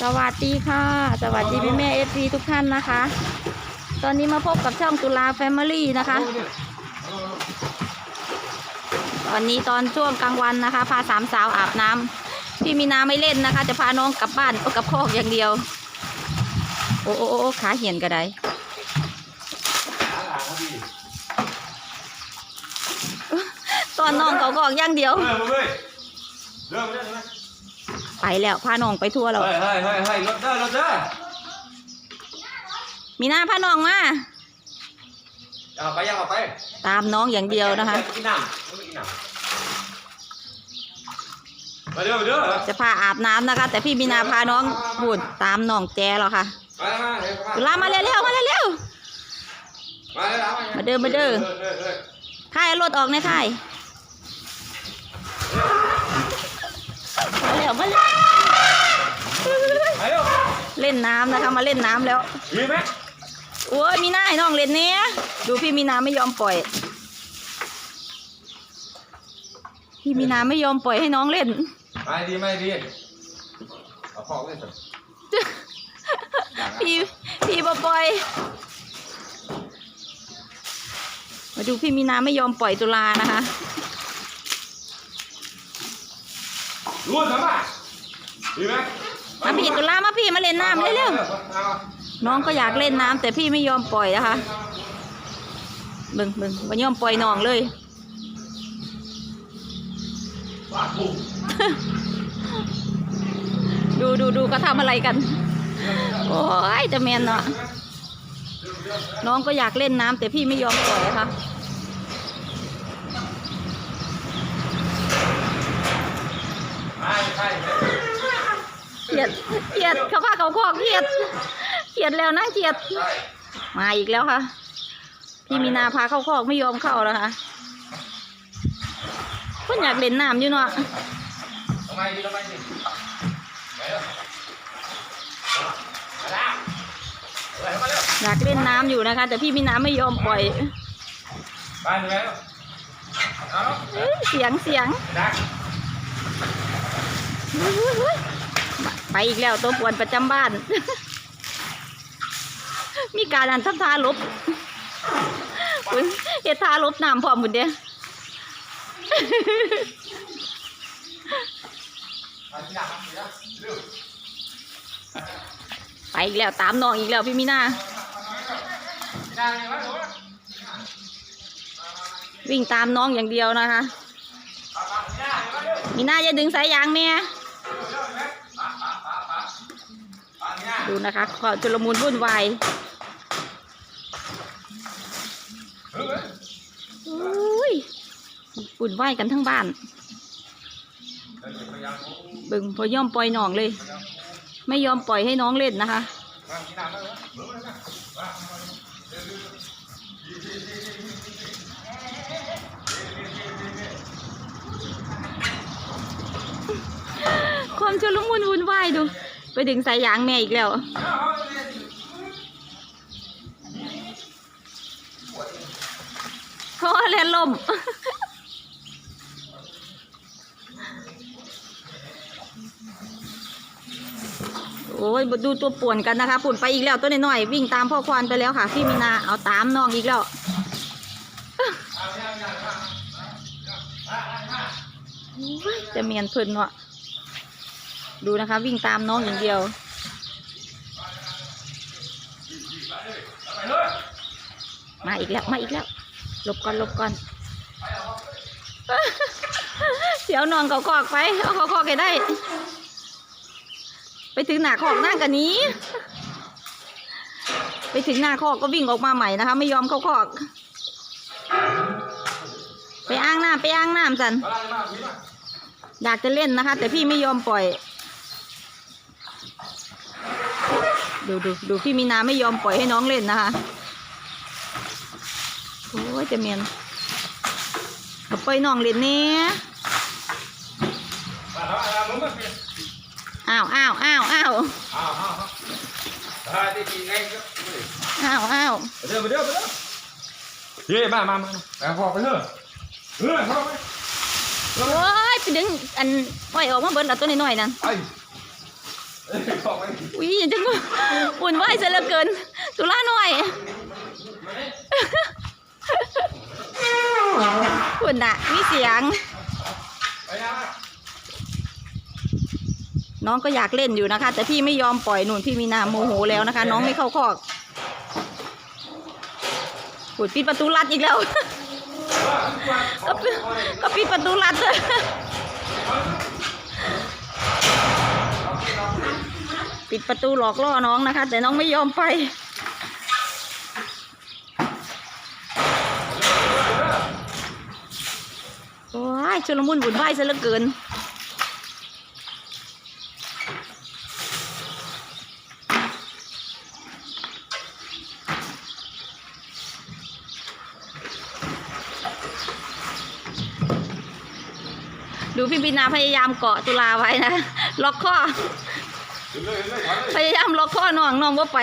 สวัสดีค่ะ สวัสดีพี่แม่เอฟซีทุกท่านนะคะ ตอนนี้มาพบกับช่องตุลาแฟมิลี่นะคะ ตอนนี้ตอนช่วงกลางวันนะคะ พาสามสาวอาบน้ำพี่มีนาไม่เล่นนะคะ จะพาน้องกลับบ้านเอากับคอกอย่างเดียวโอ้โอ้โอ้โอ้ขาเหียนกระไดตอนน้องเขากอกอย่างเดียวเฮ้ยเฮ้ยเริ่มได้ไหม ไปแล้วพาน้องไปทั่วแล้ว เฮ้ยเฮ้ยเฮ้ยเฮ้ยรถได้รถได้มีนาพาน้องมา เอาไปยังเอาไปตามน้องอย่างเดียวนะคะกินน้ำไม่กินน้ำมาเร็วเร็วจะพาอาบน้ำนะคะ แต่พี่มีนาพาน้องบุญตามน้องแจแล้วค่ะมามาเร็วตุลามาเร็วๆมาเร็วมาเร็วมาเด้อมาเด้อๆถ่ายรถออกในถ่าย มาเร็วมาเร็วมาเร็วเล่นน้ำนะคะมาเล่นน้ำแล้วมีไหมโอ้ยมีนาให้น้องเล่นเนี้ยดูพี่มีนาไม่ยอมปล่อย พี่มีนาไม่ยอมปล่อยให้น้องเล่นไม่ดีไม่ดีเอาของเล่นสิพี่พี่บอปล่อย มาดูพี่มีนาไม่ยอมปล่อยตุลานะคะ รู้ทำไมดีไหมมาพี่ตุลามาพี่มาเล่นน้ำเร็วๆน้องก็อยากเล่นน้ำแต่พี่ไม่ยอมปล่อยนะคะเบิ่งเบิ่งไม่ยอมปล่อยน้องเลยว่าถูกดูดูดูก็ทำอะไรกัน โอ้ยจะแมนเนาะน้องก็อยากเล่นน้ำแต่พี่ไม่ยอมปล่อยนะคะ ไม่ใช่ เขียดเขียดเขาพาเขาคอกเขียดเขียดแล้วนั่งเขียดใช่มาอีกแล้วค่ะ พี่มีนาพาเข้าคอกไม่ยอมเข้าแล้วค่ะเพิ่นอยากเล่นน้ำอยู่เนาะทำไมดีทำไมดีไปเร็วมาแล้วเฮ้ยมาเร็วอยากเล่นน้ำอยู่นะคะ แต่พี่มีนาไม่ยอมปล่อยไปเร็วเอาเอ้ยเสียงเสียง ไปอีกแล้วตัวปวนประจำบ้าน มีการอันทับทาลบเฮ็ดทาลบน้ำพร้อมหมดเด้ไปอีกแล้วตามน้องอีกแล้วพี่มีนาที่ดักนี่มาววิ่งตามน้องอย่างเดียวนะคะ มีนาจะดึงสายยางแม่ ดูนะคะขอจุลมุนวุ่นวายอุ้ยวุ่นวายกันทั้งบ้าน บึงพอย่อมปล่อยน้องเลย ไม่ยอมปล่อยให้น้องเล่นนะคะ ความชุลมุนวุ่นวายดู ไปดึงสายยางแม่อีกแล้วเพราะว่าแลนลม โอ้ยดูตัวป่วนกันนะคะปุ่นไปอีกแล้วตัวน้อยๆวิ่งตามพ่อควานไปแล้วค่ะพี่มีนาเอาตามน้องอีกแล้วจะเมียนเพิ่นเนาะ ดูนะคะ วิ่งตามน้องอย่างเดียว มาอีกแล้ว มาอีกแล้วหลบก่อนหลบก่อนเดี๋ยวนองเขาคอกไปเอาเขาคอกให้ได้ ไปถึงหน้าคอกนั่งกันนี้ ไปถึงหน้าคอกก็วิ่งออกมาใหม่นะคะ ไม่ยอมเขาคอก ไปอ้างน้ำไปอ้างน้ำสันอยากจะเล่นนะคะ แต่พี่ไม่ยอมปล่อย ดูดูดูพี่มีนาไม่ยอมปล่อยให้น้องเล่นนะคะโอ้ยจะเมียนเอาปล่อยน้องเล่นเนี่ยมาแล้วมาแล้วมึงมาพี่อ้าวอ้าวอ้าวอ้าวอ้าวอ้าวอ้าวที่จริงไงก็อ้าวอ้าวเดี๋ยวเดี๋ยวเดี๋ยวเฮ้ยมามามาเอาพอไปเถอะเออพอไปโอ้ยไปดึงอันปล่อยออกมาเบิดแล้วตัวน้อยๆนั่นไอ้เอ้ยบอกไปอุ้ยยังจะอุ่นไหวซะเหลือเกินตุลาหน่อยอุ่นน่ะมีเสียง น้องก็อยากเล่นอยู่นะคะ แต่พี่ไม่ยอมปล่อยหนุนพี่มีนาโมโหแล้วนะคะ น้องไม่เข้าคอกปุดปิดประตูลัดอีกแล้ว ก็ปิดก็ปิดประตูลัดเลย ปิดประตูหลอกล่อน้องนะคะ แต่น้องไม่ยอมไป โอ้ยชุลมุนบุญไหวซะเหลือเกิน ดูพี่บินาพยายามเกาะตุลาไว้นะ ล็อกข้อ พยายามล็อกข้อน้องน้องว่าไป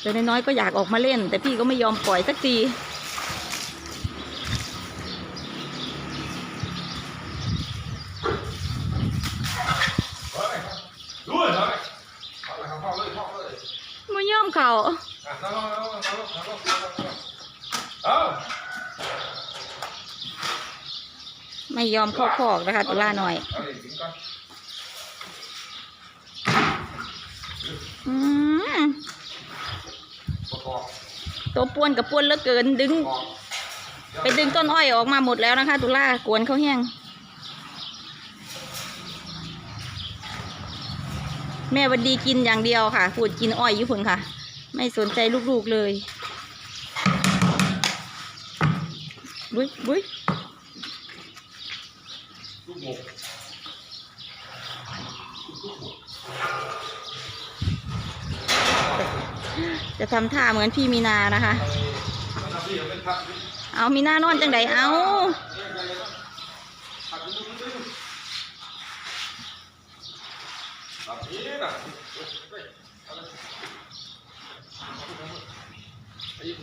แต่น้อยๆก็อยากออกมาเล่น แต่พี่ก็ไม่ยอมปล่อยสักทีถอยไปด้วยถอยไปถอยไปเข้าเลยเข้าเลยไม่ยอมเขาอะนั่งลงนั่งลงนั่งลงนั่งลงนั่งลงเอา ไม่ยอมเข้าคอกนะคะตุล่าหน่อย อืมตัวป้วนกับป้วนเหลือเกินดึงประกอบไปดึงต้นอ้อยออกมาหมดแล้วนะคะตุล่ากวนเขาแห้งแม่วันดีกินอย่างเดียวค่ะพูดกินอ้อยอยุพุนค่ะ ไม่สนใจลูกๆเลยบุ้ยบุ้ย จะทำท่าเหมือนพี่มีนานะคะ เอาเป็นพักเอามีนานอนจังไดเอาพักนิดนึงแบบนี้นะ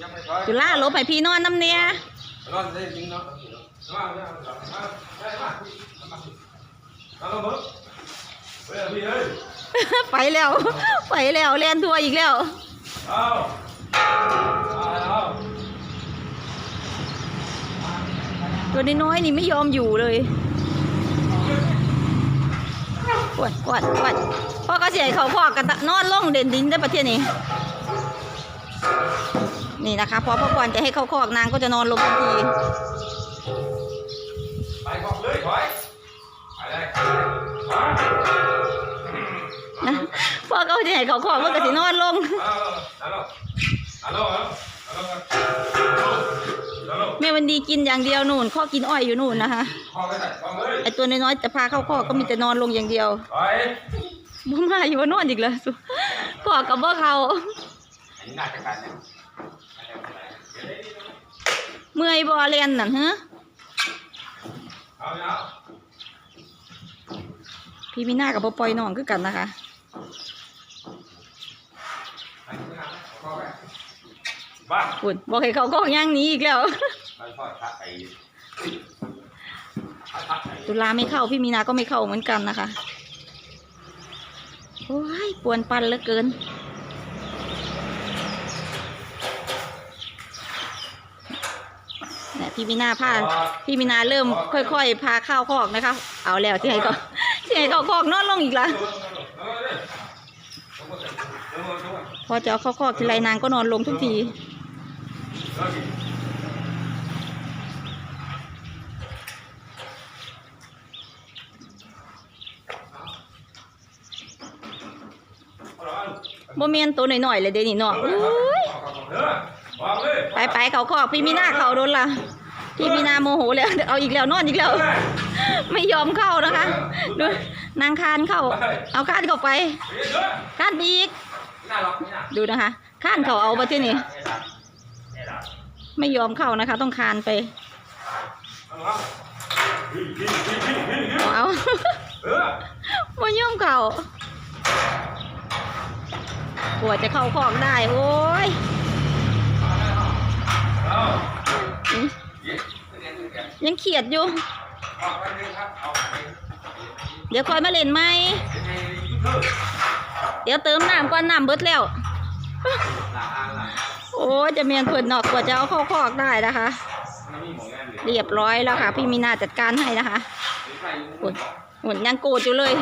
ยังไม่ถอยจุล่าลบให้พี่นอนน้ำเนี่ยนอนได้จริงเนาะ ได้ได้มาเอาลงมือเฮ้ยพี่เฮ้ยไปแล้ว ไปแล้วเล่นทัวร์อีกแล้วเอาเอาตัวน้อยๆนี่ไม่ยอมอยู่เลยปวดปวดปวดพ่อก็เสียเขาพ่อกันนอนล่องเด่นดินได้ประเทศนี้ นี่นะคะพอพ่อก่อนจะให้เข้าคอกนางก็จะนอนลงทันที จะให้เขาคอกมันก็สินอนลงแม่วันดีกินอย่างเดียวนู่นข้อกินอ้อยอยู่นู่นนะคะไอตัวน้อยๆจะพาเข้าคอก็มีแต่นอนลงอย่างเดียวบ่มาอยู่ว่านอนอีกแล้วสุคอกับบ่เขาเมื่อยบ่เรียนนั่นฮะเอาเนี่ยเอพี่มีหน้ากับบ่ปล่อยน้องคือกันนะคะ บ้าคุนบอกให้เขาคอกย่างหนี้อีกแล้วไปทอดทักไอ้ทักไอ้ตุลาไม่เข้าพี่มีนาก็ไม่เข้าเหมือนกันนะคะโอ้ยปวนปันเหลือเกิน เนี่ยพี่มีนาพาพี่มีนาเริ่มค่อยๆ พาเข้าคอกนะคะ เอาแล้วที่ให้เขาที่ให้เขาคอกนอนลงอีกละพอจะเอาเข้าคอกทีไรนางก็นอนลงทุกที โมเมนตัวหน่อยๆเลยเดยวนี่เนาะอุ้ยไปไปๆเขาคอกพี่มีหน้าเขาโดนละพี่มีนาโมโหแล้วเอาอีกแล้วนอนอีกแล้ว ไม่ยอมเข้านะคะดูนางคานเข้า เอาคานเข้าไปคานไปอีก ดูนะคะคานเขาเอาไปที่นี่ ไม่ยอมเข้านะคะ ต้องคานไป เอาไม่ยอมเข้ากว่าจะเข้าคอกได้ โอ้ยยังเขียดอยู่ เดี๋ยวคอยมาเล่นไหมยังไงยุบเลิกเดี๋ยวเติมน้ำก่อนน้ำเบิดแล้ว หลาอ่างหลาโอ้ยจะเมียนเพิ่นเนอกกว่าจะเอาเข้าคอกได้นะคะน้ำมีหมองแง่เลยเรียบร้อยแล้วค่ะ พี่มีนาจัดการให้นะคะใส่โอ้ยหุ่นยังโกรธอยู่เลย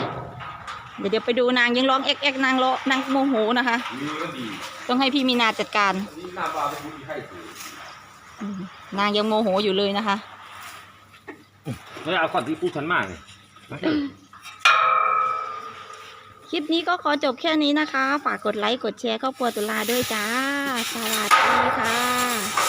เดี๋ยวเดี๋ยวไปดูนางยังร้องเอ็กเอ็กนางร้องนางโมโหนะคะมือก็ดีต้องให้พี่มีนาจัดการนี่หน้าปลาเป็นผู้ที่ให้ถืออืมนางยังโมโหอยู่เลยนะคะ แล้วเอาก่อนที่พูดฉันมากเลย คลิปนี้ก็ขอจบแค่นี้นะคะ ฝากกดไลค์ กดแชร์ครอบครัวตุลาด้วยจ้า สวัสดีค่ะ